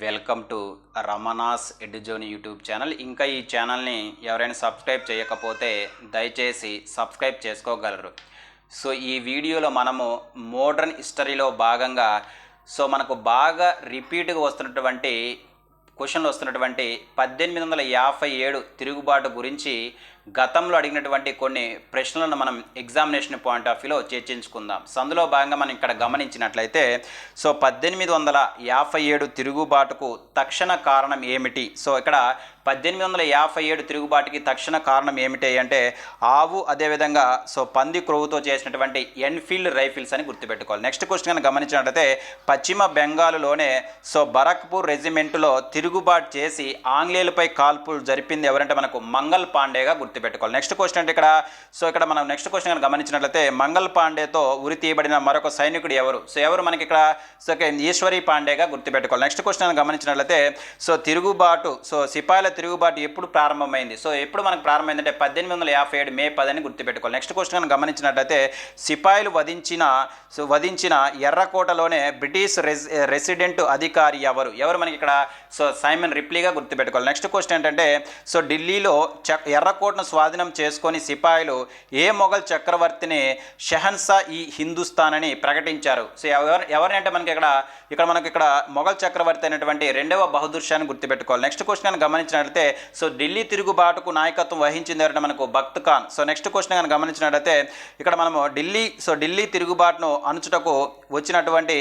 Welcome to Ramana's edzone YouTube channel. ఇంకా ఈ ఛానల్ని ఎవరైనా సబ్స్క్రైబ్ చేయకపోతే దయచేసి సబ్స్క్రైబ్ చేసుకోగలరు. సో ఈ వీడియోలో మనము మోడర్న్ హిస్టరీలో భాగంగా సో మనకు బాగా రిపీట్గా వస్తున్నటువంటి క్వశ్చన్లు వస్తున్నటువంటి పద్దెనిమిది వందల యాభై ఏడు తిరుగుబాటు గురించి గతంలో అడిగినటువంటి కొన్ని ప్రశ్నలను మనం ఎగ్జామినేషన్ పాయింట్ ఆఫ్ వ్యూలో చర్చించుకుందాం. అందులో భాగంగా మనం ఇక్కడ గమనించినట్లయితే సో పద్దెనిమిది వందల యాభై ఏడు తిరుగుబాటుకు తక్షణ కారణం ఏమిటి? సో ఇక్కడ పద్దెనిమిది వందల యాభై ఏడు తిరుగుబాటుకి తక్షణ కారణం ఏమిటి అంటే ఆవు అదేవిధంగా సో పంది క్రొవ్వుతో చేసినటువంటి ఎన్ఫీల్డ్ రైఫిల్స్ అని గుర్తుపెట్టుకోవాలి. నెక్స్ట్ క్వశ్చన్ కనుక గమనించినట్లయితే పశ్చిమ బెంగాల్లోనే సో బరక్పూర్ రెజిమెంటులో తిరుగుబాటు చేసి ఆంగ్లేయులపై కాల్పులు జరిపింది ఎవరంటే మనకు మంగల్ పాండేగా గుర్తుపెట్టుకోవాలి. నెక్స్ట్ క్వశ్చన్ అంటే ఇక్కడ సో ఇక్కడ మనం నెక్స్ట్ క్వశ్చన్ కనుక గమనించినట్లయితే మంగల్ పాండేతో ఉరి తీయబడిన మరొక సైనికుడు ఎవరు? సో ఎవరు మనకి ఇక్కడ? సో ఈశ్వరి పాండేగా గుర్తుపెట్టుకోవాలి. నెక్స్ట్ క్వశ్చన్ గమనించినట్లయితే సో తిరుగుబాటు సో సిపాయిల తిరుగుబాటు ఎప్పుడు ప్రారంభమైంది? సో ఎప్పుడు మనకు ప్రారంభమైందంటే పద్దెనిమిది వందల యాభై ఏడు మే పదని గుర్తుపెట్టుకోవాలి. నెక్స్ట్ క్వశ్చన్ కనుక గమనించినట్లయితే సిపాయిలు వధించిన సో వధించిన ఎర్రకోటలోనే బ్రిటిష్ రెసి రెసిడెంట్ అధికారి ఎవరు? ఎవరు మనకి ఇక్కడ? సో సైమన్ రిప్లీగా గుర్తుపెట్టుకోవాలి. నెక్స్ట్ క్వశ్చన్ ఏంటంటే సో ఢిల్లీలో చ ఎర్రకోటను స్వాధీనం చేసుకొని సిపాయిలు ఏ మొఘల్ చక్రవర్తిని షెహన్సా ఈ హిందుస్థాన్ అని ప్రకటించారు? సో ఎవరు ఎవరిని అంటే మనకి ఇక్కడ ఇక్కడ మనకి ఇక్కడ మొఘల్ చక్రవర్తి అయినటువంటి రెండవ బహదూర్ షాని గుర్తుపెట్టుకోవాలి. నెక్స్ట్ క్వశ్చన్ గమనించిన గమనించినట్లయితే సో ఢిల్లీ తిరుగుబాటుకు నాయకత్వం వహించింది ఎవరంటే మనకు Bakht Khan. So next question కనుక గమనించినట్లయితే ఇక్కడ మనము ఢిల్లీ సో ఢిల్లీ తిరుగుబాటును అణుచుటకు వచ్చినటువంటి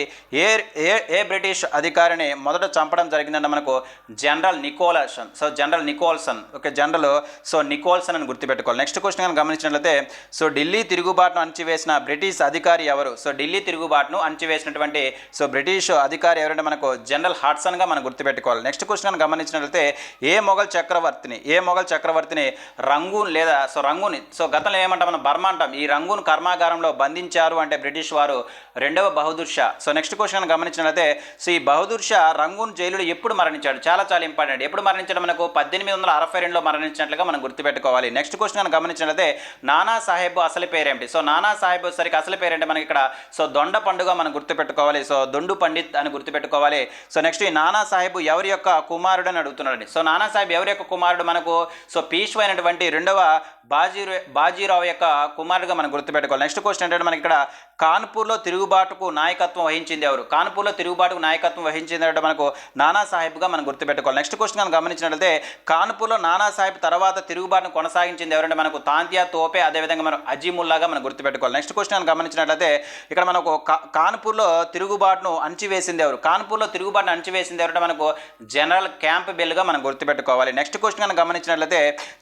ఏ ఏ ఏ బ్రిటిష్ అధికారిని మొదట చంపడం జరిగిందంటే మనకు general Nicholson. So general Nicholson okay general so Nicholson అని గుర్తుపెట్టుకోవాలి. నెక్స్ట్ క్వశ్చన్ కనుక గమనించినట్లయితే సో ఢిల్లీ తిరుగుబాటును అణచివేసిన బ్రిటిష్ అధికారి ఎవరు? సో ఢిల్లీ తిరుగుబాటును అణచివేసినటువంటి సో బ్రిటిష్ అధికారి ఎవరంటే మనకు జనరల్ హాట్సన్గా మనం గుర్తుపెట్టుకోవాలి. నెక్స్ట్ క్వశ్చన్ కనుక గమనించినట్లయితే ఏ మొఘల్ చక్రవర్తిని ఏ మొఘల్ చక్రవర్తిని రంగూన్ లేదా సో రంగూన్ సో గతంలో ఏమంటాం మనం బర్మా అంటాం. ఈ రంగూన్ కర్మాగారంలో బంధించారు అంటే బ్రిటిష్ వారు రెండవ Bahadur Shah. So next question గమనించినట్లయితే సో ఈ బహదూర్ షా రంగూన్ జైలులో ఎప్పుడు మరణించాడు? చాలా చాలా ఇంపార్టెంట్. ఎప్పుడు మరణించడం మనకు? పద్దెనిమిది వందల అరవై రెండులో మరణించినట్లుగా మనం గుర్తుపెట్టుకోవాలి. నెక్స్ట్ క్వశ్చన్ గమనించినట్లయితే నానా సాహెబ్ అసలు పేరేంటి? సో నానా సాహెబ్ సరికి అసలు పేరేంటి మనకి ఇక్కడ? సో దొండ పండుగ మనం గుర్తుపెట్టుకోవాలి. సో దొండు పండిత్ అని గుర్తుపెట్టుకోవాలి. సో నెక్స్ట్ ఈ నానా సాహెబ్ ఎవరి యొక్క కుమారుడు అని అడుగుతున్నాడు సో నానా సాహెబ్ ఎవరి యొక్క కుమారుడు మనకు సో పీష్వ అయినటువంటి రెండవ బాజీ బాజీరావు యొక్క కుమారుడుగా మనం గుర్తుపెట్టుకోవాలి. నెక్స్ట్ క్వశ్చన్ ఏంటంటే మనకి ఇక్కడ కాన్పూర్లో తిరుగుబాటుకు నాయకత్వం వహించింది ఎవరు? కాన్పూర్లో తిరుగుబాటుకు నాయకత్వం వహించింది అంటే మనకు నానా సాహెబ్గా మనం గుర్తుపెట్టుకోవాలి. నెక్స్ట్ క్వశ్చన్ మనం గమనించినట్లయితే కాన్పూర్లో నానా సాహెబ్ తర్వాత తిరుగుబాటును కొనసాగించింది ఎవరంటే మనకు తాంతియా తోపే అదేవిధంగా మనం అజీముల్లాగా మనం గుర్తుపెట్టుకోవాలి. నెక్స్ట్ క్వశ్చన్ గమనించినట్లయితే ఇక్కడ మనకు కా- కాన్పూర్లో తిరుగుబాటును అణచివేసింది ఎవరు? కాన్పూర్లో తిరుగుబాటును అణచివేసింది ఎవరంటే మనకు జనరల్ క్యాంప్ బెల్గా మనం గుర్తుపెట్టుకోవాలి. నెక్స్ట్ క్వశ్చన్ కనుక గమనించినట్లయితే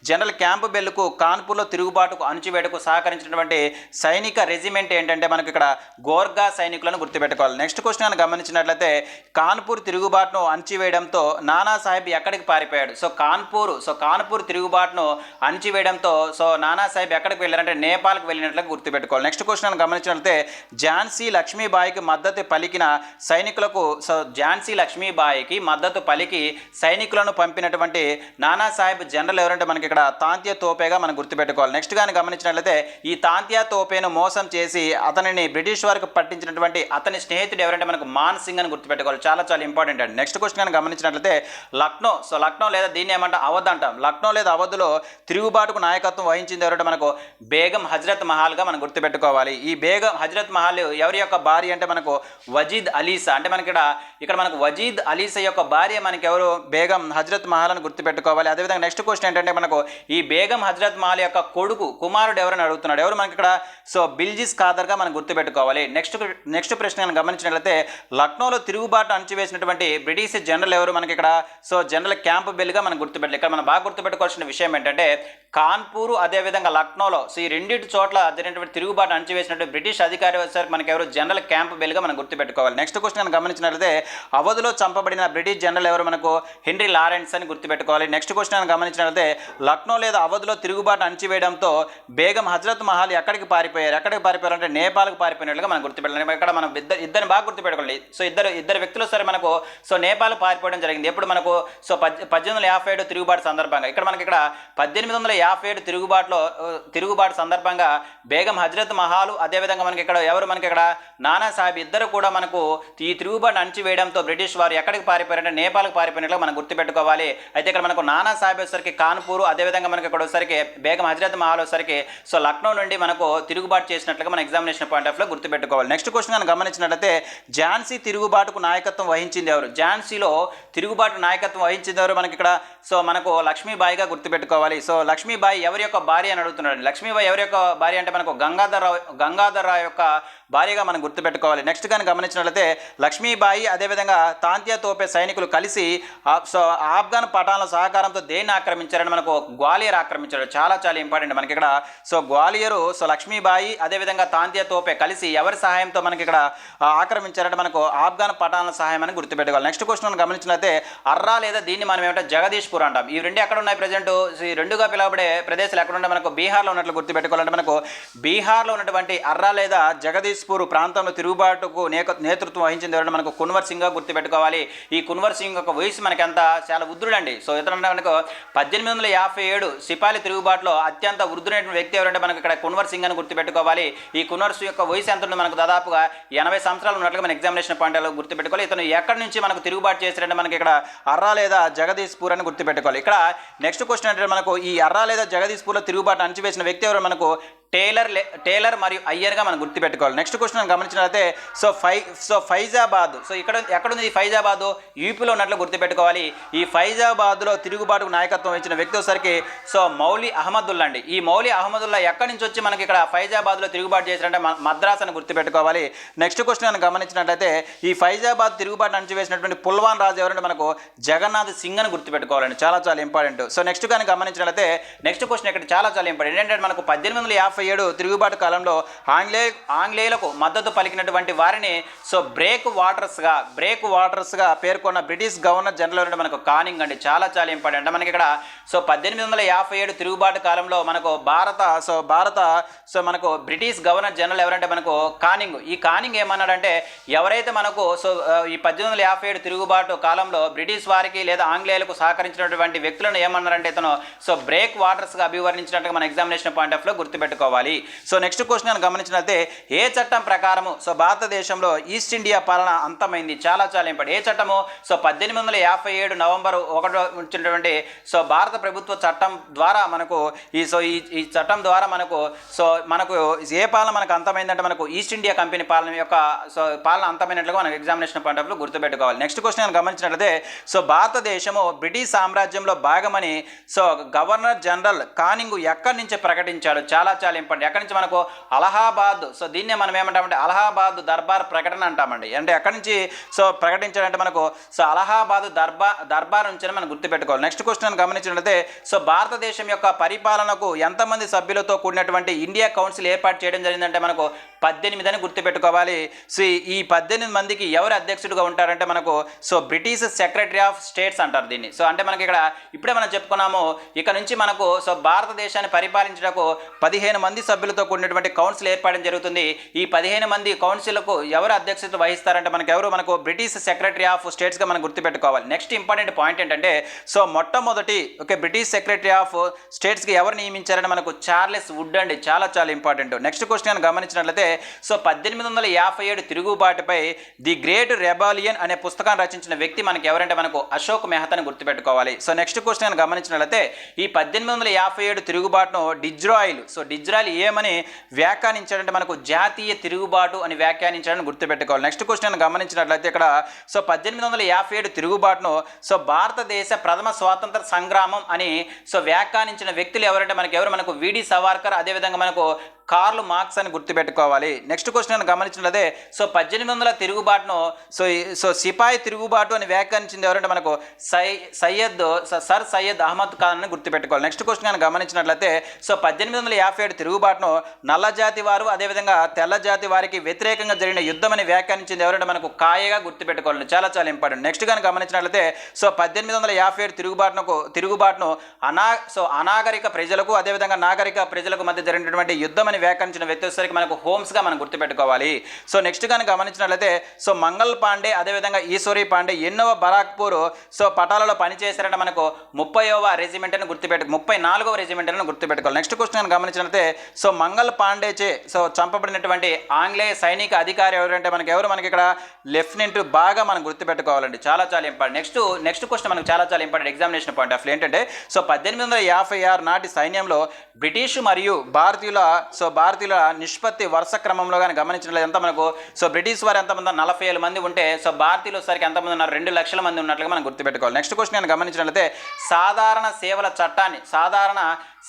జనరల్ క్యాంప్ బెల్కు కాన్పూర్లో తిరుగుబాటుకు అణచివేటకు సహకరించినటువంటి సైనిక రెజిమెంట్ ఏంటంటే మనకు ఇక్కడ గోర్గా సైనికులను గుర్తుపెట్టుకోవాలి. నెక్స్ట్ క్వశ్చన్ కనుక గమనించినట్లయితే కాన్పూర్ తిరుగుబాటును అణచివేయడంతో నానా సాహెబ్ ఎక్కడికి పారిపోయాడు? సో కాన్పూర్ సో కాన్పూర్ తిరుగుబాటును అణచివేయడంతో సో నానా సాహెబ్ ఎక్కడికి వెళ్ళారంటే నేపాల్కి వెళ్ళినట్లు గుర్తుపెట్టుకోవాలి. నెక్స్ట్ క్వశ్చన్ కనుక గమనించినట్లయితే ఝాన్సీ లక్ష్మీబాయికి మద్దతు పలికిన సైనికులకు సో ఝాన్సీ లక్ష్మీబాయికి మద్దతు పలికి సైనికులను పంపినటువంటి నానా సాహెబ్ జనరల్ ఎవరంటే మనకి ఇక్కడ తాంత్య తోపేగా మనం గుర్తుపెట్టుకోవాలి. నెక్స్ట్ కానీ గమనించినట్లయితే ఈ తాంత్య తోపేను మోసం చేసి అతనిని బ్రిటిష్ వారికి పట్టించినటువంటి అతని స్నేహితుడు ఎవరంటే మనకు మాన్ సింగ్ అని గుర్తుపెట్టుకోవాలి. చాలా చాలా ఇంపార్టెంట్ అండి. నెక్స్ట్ క్వశ్చన్ కానీ గమనించినట్లయితే లక్నో సో లక్నో లేదా దీన్ని ఏమంటే అవధ్ అంటాం లక్నో లేదా అవధులో తిరుగుబాటుకు నాయకత్వం వహించింది ఎవరంటే మనకు బేగం హజరత్ మహల్గా మనం గుర్తుపెట్టుకోవాలి. ఈ బేగం హజరత్ మహల్ ఎవరి యొక్క భార్య అంటే మనకు వజీద్ అలీసా. అంటే మనకి ఇక్కడ ఇక్కడ మనకు వజీద్ అలీసా యొక్క భార్య మనకి ఎవరు బేగం హజరత్ మహల్ అని గుర్తుపెట్టుకోవాలి. అదేవిధంగా నెక్స్ట్ క్వశ్చన్ ఏంటంటే మనకు ఈ బేగం హజరత్ మాల్ యొక్క కొడుకు కుమారుడు ఎవరని అడుగుతున్నాడు. ఎవరు మనకి ఇక్కడ? సో బిల్జిస్ ఖాదర్గా మనం గుర్తుపెట్టుకోవాలి. నెక్స్ట్ నెక్స్ట్ ప్రశ్న కనుక గమనించినట్లయితే లక్నోలో తిరుగుబాటు అణచివేసినటువంటి బ్రిటిష్ జనరల్ ఎవరు మనకి ఇక్కడ? సో జనరల్ క్యాంప్ బెల్గా మనం గుర్తుపెట్టాలి ఇక్కడ మనం బాగా గుర్తుపెట్టుకోవాల్సిన విషయం ఏంటంటే కాన్పూర్ అదేవిధంగా లక్నోలో సో ఈ రెండింటి చోట్ల జరిగినటువంటి తిరుగుబాటు అణచివేసినట్టు బ్రిటిష్ అధికారి వచ్చేసరికి మనకి ఎవరు? జనరల్ క్యాంప్ బెల్గా మనం గుర్తుపెట్టుకోవాలి. నెక్స్ట్ క్వశ్చన్ కనుక గమనించినట్లయితే అవధిలో చంపబడిన బ్రిటిష్ జనరల్ ఎవరు మనకు? హెన్రీ లారెన్స్ అని గుర్తుపెట్టుకోవాలి. నెక్స్ట్ క్వశ్చన్ అని గమనించినట్లయితే లక్నో లేదా అవధిలో తిరుగుబాటు అణచివేయడంతో బేగం హజరత్ మహల్ ఎక్కడికి పారిపోయారు? ఎక్కడికి పారిపోయారు అంటే నేపాల్కి పారిపోయినట్లుగా మనం గుర్తుపెట్టాలి. ఇక్కడ మనం ఇద్దరు ఇద్దరిని బాగా గుర్తుపెట్టుకోండి. సో ఇద్దరు ఇద్దరు వ్యక్తులు సరే మనకు సో నేపాల్ పారిపోవడం జరిగింది. ఎప్పుడు మనకు సో పద్దెనిమిది వందల యాభై ఏడు తిరుగుబాటు సందర్భంగా ఇక్కడ మనకి ఇక్కడ పద్దెనిమిది వందల యాభై ఏడు తిరుగుబాటులో తిరుగుబాటు సందర్భంగా బేగం హజరత్ మహాలు అదేవిధంగా మనకి ఇక్కడ ఎవరు మనకి ఇక్కడ నానా సాహెబ్ ఇద్దరు కూడా మనకు ఈ తిరుగుబాటు అణచివేయడంతో బ్రిటిష్ వారు ఎక్కడికి పారిపోయారంటే నేపాల్కి పారిపోయినట్లు మనం గుర్తుపెట్టుకోవాలి. అయితే ఇక్కడ మనకు నానా సాహెబ్ వచ్చేసరికి కాన్పూర్ అదేవిధంగా మనకి ఇక్కడ వచ్చేసరికి బేగం హజరత్ మహల్ వచ్చేసరికి సో లక్నో నుండి మనకు తిరుగుబాటు చేసినట్లుగా మన ఎగ్జామినేషన్ పాయింట్ ఆఫ్లో గుర్తుపెట్టుకోవాలి. నెక్స్ట్ క్వశ్చన్ కనుక గమనించినట్లయితే ఝాన్సీ తిరుగుబాటుకు నాయకత్వం వహించింది ఎవరు? ఝాన్సీలో తిరుగుబాటు నాయకత్వం వహించింది ఎవరు మనకి ఇక్కడ? సో మనకు లక్ష్మీబాయిగా గుర్తుపెట్టుకోవాలి. సో లక్ష్మీబాయి ఎవరి యొక్క భార్య అని అడుగుతున్నాడు. లక్ష్మీబాయి ఎవరి యొక్క భార్య అంటే మనకు గంగాధర గంగాధర రావు యొక్క భార్యగా మనం గుర్తుపెట్టుకోవాలి. నెక్స్ట్ కానీ గమనించినట్లయితే లక్ష్మీబాయి అదేవిధంగా తాంతియా తోపే సైనికులు కలిసి ఆ- సో ఆఫ్ఘన్ పఠాన్ల సహకారంతో దేన్ని ఆక్రమించారని మనకు గ్వాలియర్ ఆక్రమించారు చాలా చాలా ఇంపార్టెంట్ మనకి ఇక్కడ. సో గ్వాలియరు సో లక్ష్మీబాయి అదేవిధంగా తాంతియా తోపే కలిసి ఎవరి సహాయంతో మనకి ఇక్కడ ఆక్రమించారంటే మనకు ఆఫ్ఘన్ పఠాన్ల సహాయం అని గుర్తుపెట్టుకోవాలి. నెక్స్ట్ క్వశ్చన్ గమనించినట్లయితే అర్రా లేదా దీన్ని మనం ఏమంటే? జగదీష్పూర్ అంటాం. ఈ రెండు ఎక్కడ ఉన్నాయి ప్రజెంట్? ఈ రెండుగా పిలువబడే ప్రదేశాలు ఎక్కడ మనకు? బీహార్లో ఉన్నట్లు గుర్తుపెట్టుకోవాలంటే మనకు బీహార్లో ఉన్నటువంటి అర్రా లేదా జగదీష్పూర్ ప్రాంతంలో తిరుగుబాటుకు నేతృత్వం వహించింది ఎవరంటే మనకు కున్వర్ సింగ్గా గుర్తుపెట్టుకోవాలి. ఈ కున్వర్ సింగ్ యొక్క వయసు మనకి ఎంత చాలా ఉద్రుడండి సో ఇతను మనకు పద్దెనిమిది వందల యాభై ఏడు సిపాలి తిరుగుబాటులో అత్యంత వృద్ధుడైన వ్యక్తి ఎవరంటే మనకు ఇక్కడ కున్వర్ సింగ్ అని గుర్తుపెట్టుకోవాలి. ఈ కున్వర్ సింగ్ యొక్క వయసు ఎంత ఉంటుంది మనకు దాదాపుగా ఎనభై సంవత్సరాలు ఉన్నట్లుగా మన ఎగ్జామినేషన్ పాయింట్లో గుర్తుపెట్టుకోవాలి. ఇతను ఎక్కడి నుంచి మనకు తిరుగుబాటు చేశారంటే మనకి ఇక్కడ అర్రా లేదా జగదీష్పూర్ అని గుర్తుపెట్టుకోవాలి. ఇక్కడ నెక్స్ట్ క్వశ్చన్ అంటే మనకు ఈ అర్రా లేదా జగదీష్పూర్లో తిరుగుబాటు అణచివేసిన వ్యక్తి ఎవరు? మనకు టేలర్ టేలర్ మరియు అయ్యర్గా మనం గుర్తుపెట్టుకోవాలి. నెక్స్ట్ క్వశ్చన్ గమనించినట్లయితే సో ఫై సో ఫైజాబాద్ సో ఇక్కడ ఎక్కడుంది ఈ ఫైజాబాద్? యూపీలో ఉన్నట్లు గుర్తుపెట్టుకోవాలి. ఈ ఫైజాబాద్లో తిరుగుబాటుకు నాయకత్వం ఇచ్చిన వ్యక్తి వచ్చేసరికి సో మౌలి అహ్మదుల్లా అండి. ఈ మౌలి అహ్మదుల్లా ఎక్కడి నుంచి వచ్చి మనకి ఇక్కడ ఫైజాబాద్లో తిరుగుబాటు చేశారంటే మద్రాస్ అని గుర్తుపెట్టుకోవాలి. నెక్స్ట్ క్వశ్చన్ గమనించినట్లయితే ఈ ఫైజాబాద్ తిరుగుబాటు నుంచి వేసినటువంటి పుల్వాన్ రాజు ఎవరంటే మనకు జగన్నాథ్ సింగ్ అని గుర్తుపెట్టుకోవాలండి. చాలా చాలా ఇంపార్టెంట్. సో నెక్స్ట్ కానీ గమనించినట్లయితే నెక్స్ట్ క్వశ్చన్ ఇక్కడ చాలా చాలా ఇంపార్టెంట్. ఏంటంటే మనకు పద్దెనిమిది వందల యాభై ఏడు తిరుగుబాటు కాలంలో ఆంగ్లేయ ఆంగ్లేయులకు మద్దతు పలికినటువంటి వారిని సో బ్రేక్ వాటర్స్గా బ్రేక్ వాటర్స్గా పేర్కొన్న బ్రిటిష్ గవర్నర్ జనరల్ మనకు కానింగ్ అండి. చాలా చాలా ఇంపార్టెంట్. అంటే మనకి ఇక్కడ సో పద్దెనిమిది వందల యాభై ఏడు తిరుగుబాటు కాలంలో మనకు భారత సో భారత సో మనకు బ్రిటిష్ గవర్నర్ జనరల్ ఎవరంటే మనకు కానింగ్. ఈ కానింగ్ ఏమన్నాడంటే ఎవరైతే మనకు సో ఈ పద్దెనిమిది వందల యాభై ఏడు తిరుగుబాటు కాలంలో బ్రిటిష్ వారికి లేదా ఆంగ్లేయులకు సహకరించినటువంటి వ్యక్తులను ఏమన్నారంటే ఇతను సో బ్రేక్ వాటర్స్గా అభివర్ణించినట్టుగా మన ఎగ్జామినేషన్ పాయింట్ ఆఫ్లో గుర్తుపెట్టుకోవాలి. సో నెక్స్ట్ క్వశ్చన్ గమనించినట్లయితే ఏ చట్టం ప్రకారము సో భారతదేశంలో ఈస్ట్ ఇండియా పాలన అంతమైంది? చాలా చాలా ఇంపార్టెంట్. ఏ చట్టము? సో పద్దెనిమిది వందల యాభై ఏడు నవంబర్ ఒకటో వచ్చినటువంటి సో భారత ప్రభుత్వ చట్టం ద్వారా మనకు ఈ సో ఈ ఈ చట్టం ద్వారా మనకు సో మనకు ఏ పాలన మనకు అంతమైందంటే మనకు ఈస్ట్ ఇండియా కంపెనీ పాలన యొక్క సో పాలన అంతమైనట్లుగా మనకు ఎగ్జామినేషన్ పాయింట్ ఆఫ్ గుర్తుపెట్టుకోవాలి. నెక్స్ట్ క్వశ్చన్ గమనించినట్లయితే సో భారతదేశము బ్రిటిష్ సామ్రాజ్యంలో భాగమని సో గవర్నర్ జనరల్ కానింగ్ ఎక్కడి నుంచి ప్రకటించాడు? చాలా చాలా ఇంపార్టెంట్ ఎక్కడి నుంచి మనకు? అలహాబాద్. సో దీన్నే మనం ఏమంటామంటే అలహాబాద్ దర్బార్ ప్రకటన అంటామండి. అంటే ఎక్కడి నుంచి? సో ప్రకటించాడంటే మనకు సో అలహాబాద్ దర్బార్ దర్బార్ నుంచి మనం గుర్తుపెట్టుకోవాలి. నెక్స్ట్ క్వశ్చన్ గమనించినట్లయితే సో భారతదేశం యొక్క పరిపాలనకు ఎంతమంది సభ్యులతో కూడినటువంటి ఇండియా కౌన్సిల్ ఏర్పాటు చేయడం జరిగిందంటే మనకు పద్దెనిమిది అని గుర్తుపెట్టుకోవాలి. సో ఈ- ఈ పద్దెనిమిది మందికి ఎవరు అధ్యక్షుడిగా ఉంటారంటే మనకు so British secretary of states అంటారు దీన్ని. సో అంటే మనకి ఇక్కడ ఇప్పుడే మనం చెప్పుకున్నాము ఇక నుంచి మనకు సో భారతదేశాన్ని పరిపాలించడానికి పదిహేను మంది సభ్యులతో కూడినటువంటి కౌన్సిల్ ఏర్పడడం జరుగుతుంది. ఈ పదిహేను మంది కౌన్సిల్కు ఎవరు అధ్యక్షత వహిస్తారంటే మనకు ఎవరు మనకు బ్రిటిష్ సెక్రటరీ ఆఫ్ స్టేట్స్గా మనం గుర్తుపెట్టుకోవాలి. నెక్స్ట్ ఇంపార్టెంట్ పాయింట్ ఏంటంటే సో మొట్టమొదటి ఓకే బ్రిటిష్ సెక్రటరీ ఆఫ్ స్టేట్స్కి ఎవరు నియమించారంటే మనకు చార్లెస్ వుడ్ అండి. చాలా చాలా ఇంపార్టెంట్. నెక్స్ట్ క్వశ్చన్ గమనించినట్లయితే సో పద్దెనిమిది వందల యాభై ఏడు తిరుగుబాటుపై ది గ్రేట్ రెబాలియన్ అనే పుస్తకాన్ని రచించిన వ్యక్తి మనకి ఎవరంటే మనకు అశోక్ మెహతాని గుర్తుపెట్టుకోవాలి. సో నెక్స్ట్ క్వశ్చన్ గమనించినట్లయితే ఈ పద్దెనిమిది వందల యాభై ఏడు తిరుగుబాటును డిజ్రాయిల్ సో డిజ్రాయిల్ ఏమని వ్యాఖ్యానించాడంటే మనకు జాతీయ తిరుగుబాటు అని వ్యాఖ్యానించాడని గుర్తుపెట్టుకోవాలి. నెక్స్ట్ క్వశ్చన్ గమనించినట్లయితే ఇక్కడ సో పద్దెనిమిది వందల యాభై ఏడు తిరుగుబాటును సో భారతదేశ ప్రథమ స్వాతంత్ర సంగ్రామం అని సో వ్యాఖ్యానించిన వ్యక్తులు ఎవరంటే మనకు ఎవరు మనకు విడి సవార్కర్ అదేవిధంగా మనకు కార్లు మార్క్స్ అని గుర్తుపెట్టుకోవాలి. నెక్స్ట్ క్వశ్చన్ నేను గమనించినదే సో పద్దెనిమిది వందల తిరుగుబాటును సో సో సిపాయి తిరుగుబాటు అని వ్యాఖ్యానించింది ఎవరంటే మనకు సై సయ్యద్ స- సర్ సయ్యద్ అహ్మద్ ఖాన్ అని గుర్తుపెట్టుకోవాలి. నెక్స్ట్ క్వశ్చన్ నేను గమనించినట్లయితే సో పద్దెనిమిది వందల యాభై ఏడు తిరుగుబాటును నల్ల జాతి వారు అదేవిధంగా తెల్ల జాతి వారికి వ్యతిరేకంగా జరిగిన యుద్ధం అని వ్యాఖ్యానించింది ఎవరంటే మనకు కాయగా గుర్తుపెట్టుకోవాలి. చాలా చాలా ఇంపార్టెంట్. నెక్స్ట్ కానీ గమనించినట్లయితే సో పద్దెనిమిది వందల యాభై ఏడు తిరుగుబాటును తిరుగుబాటును అనా సో అనాగరిక ప్రజలకు అదేవిధంగా నాగరిక ప్రజలకు మధ్య జరిగినటువంటి యుద్ధం అని వ్యాఖ్యానించిన వ్యక్తి వచ్చేసరికి మనకు హోమ్స్గా మనం గుర్తుపెట్టుకోవాలి. సో నెక్స్ట్ కానీ గమనించినట్లయితే సో మంగల్ పాండే అదేవిధంగా ఈశ్వరి పాండే ఎన్నో బరాక్పూర్ సో పటాలలో పనిచేశారంటే మనకు ముప్పైవ రెజిమెంట్ అని గుర్తుపెట్టు ముప్పై నాలుగవ రెజిమెంట్ అని గుర్తుపెట్టుకోవాలి. నెక్స్ట్ క్వశ్చన్ కానీ గమనించినట్లయితే సో మంగల్ పాండే చే సో చంపబడినటువంటి ఆంగ్లేయ సైనిక అధికారి ఎవరంటే మనకి ఎవరు మనకి ఇక్కడ లెఫ్టినెంట్ బాగా మనం గుర్తుపెట్టుకోవాలండి. చాలా చాలా ఇంపార్టెంట్. నెక్స్ట్ నెక్స్ట్ క్వశ్చన్ మనకు చాలా చాలా ఇంపార్టెంట్ ఎగ్జామినేషన్ పాయింట్ ఆఫ్ ఏంటంటే సో పద్దెనిమిది వందల యాభై ఆరు నాటి సైన్యంలో బ్రిటిష్ మరియు భారతీయుల సో భారతీయుల నిష్పత్తి వరుస క్రమంలో కానీ గమనించినట్లయితే ఎంత మనకు సో బ్రిటిష్ వారు ఎంతమంది నలభై వేల మంది ఉంటే సో భారతీయులు వచ్చేసరికి ఎంతమంది ఉన్నారు? రెండు లక్షల మంది ఉన్నట్లుగా మనం గుర్తుపెట్టుకోవాలి. నెక్స్ట్ క్వశ్చన్ నేను గమనించినట్లయితే సాధారణ సేవల చట్టాన్ని సాధారణ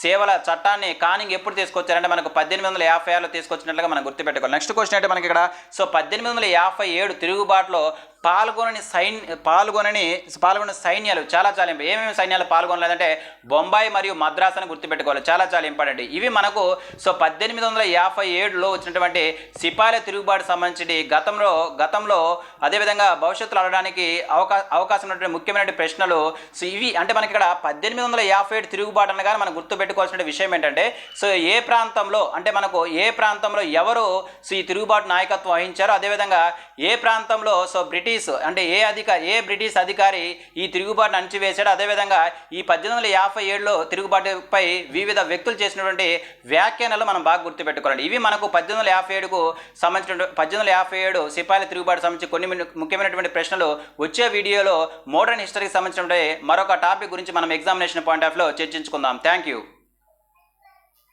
సేవల చట్టాన్ని కానింగ్ ఎప్పుడు తీసుకొచ్చారంటే మనకు పద్దెనిమిది వందల యాభై ఆరులో తీసుకొచ్చినట్లుగా మనం గుర్తుపెట్టుకోవాలి. నెక్స్ట్ క్వశ్చన్ అంటే మనకి ఇక్కడ? సో పద్దెనిమిది వందల యాభై ఏడు తిరుగుబాటులో పాల్గొనని సైన్ పాల్గొనని పాల్గొన్న సైన్యాలు చాలా చాలా ఇంపార్టెంట్ ఏమేమి సైన్యాలు పాల్గొనలేదంటే బొంబాయి మరియు మద్రాస్ అని గుర్తుపెట్టుకోవాలి. చాలా చాలా ఇంపార్టెంట్. ఇవి మనకు సో పద్దెనిమిది పద్దెనిమిది వందల యాభై ఏడులో వచ్చినటువంటి సిపాయిల తిరుగుబాటు సంబంధించి గతంలో గతంలో అదేవిధంగా భవిష్యత్తులో అడగడానికి అవకా అవకాశం ఉన్నటువంటి ముఖ్యమైన ప్రశ్నలు సో ఇవి అంటే మనకి ఇక్కడ పద్దెనిమిది వందల యాభై ఏడు తిరుగుబాటు అనగానే మనం గుర్తుపెట్టుకోవాల్సిన విషయం ఏంటంటే సో ఏ ప్రాంతంలో అంటే మనకు ఏ ప్రాంతంలో ఎవరు సో ఈ తిరుగుబాటు నాయకత్వం వహించారో అదేవిధంగా ఏ ప్రాంతంలో సో బ్రిటిష్ అంటే ఏ అధికారి ఏ బ్రిటిష్ అధికారి ఈ తిరుగుబాటును అణచివేశాడో అదేవిధంగా ఈ పద్దెనిమిది వందల యాభై ఏడులో తిరుగుబాటుపై వివిధ వ్యక్తులు చేసినటువంటి వ్యాఖ్యానాలు మనం బాగా గుర్తుపెట్టుకోవాలి ఇవి మనకు పద్దెనిమిది వందల యాభై ఏడుకు సంబంధించిన పద్దెనిమిది వందల యాభై ఏడు సిపాయిల తిరుగుబాటు సంబంధించి కొన్ని ముఖ్యమైనటువంటి ప్రశ్నలు వచ్చే వీడియోలో మోడర్న్ హిస్టరీకి సంబంధించిన మరొక టాపిక్ గురించి మనం ఎగ్జామినేషన్ పాయింట్ ఆఫ్లో చర్చించుకుందాం. Thank you.